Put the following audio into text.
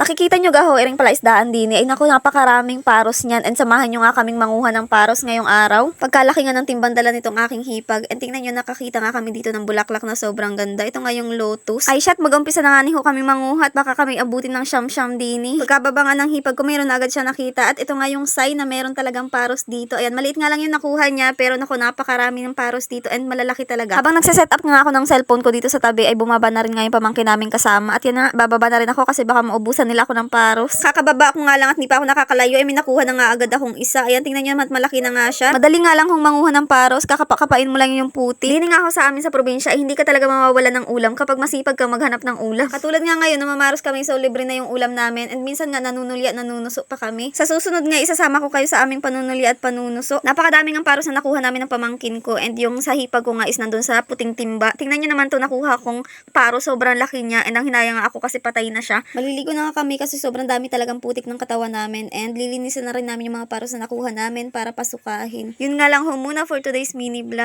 Nakikita nyo gaho, iring pala isdaan din eh. Ay naku, napakaraming paros niyan. And samahan nyo nga kaming manguha ng paros ngayong araw. Pagkalaki nga ng timbang dala nitong aking hipag. And tingnan nyo, nakakita nga kami dito ng bulaklak na sobrang ganda. Ito nga yung lotus. Ay shot, mag-umpisa na nga ni ho kaming manguha at baka kami abutin ng siyam-siyam dini. Pagkababa nga ng hipag ko, na agad siya nakita. At ito nga yung sign na meron talagang paros dito. Ayan, maliit nga lang yung nakuha niya. Pero naku, napakarami ng paros dito and malalaki talaga. Habang nagsiset up nga ako ng cellphone ko dito sa tabi, ay bumaba na rin nga yung pamangkin namin kasama. At yan na, bababa na rin ako kasi baka maubusan nila ako ng paros. Kakababa ko nga lang at hindi pa ako nakakalayo, ay may nakuha na nga agad akong isa. Ayan, tingnan nyo naman, malaki na nga siya. Madali nga lang kung manguha ng paros, kakapakapain mo lang yung puti. Hindi nga ako sa amin sa probinsya, ay hindi ka talaga mawawala ng ulam kapag masipag ka maghanap ng ulam. Katulad nga ngayon, namamaros kami, so libre na yung ulam namin. And minsan nga nanunulya at nanunuso pa kami. Sa susunod nga, isasama ko kayo sa aming panunulya at panunuso. Napakadami ng paros na nakuha namin ng pamangkin ko. And yung sa hipag ko nga is nandun sa puting timba. Tingnan nyo naman to nakuha kong paro, sobrang laki niya. And ang hinaya nga ako kasi patay na siya. Maliligo na nga kami kasi sobrang dami talagang putik ng katawan namin. And lilinisan na rin namin yung mga paros na nakuha namin para pasukahin. Yun nga lang ho muna for today's mini vlog.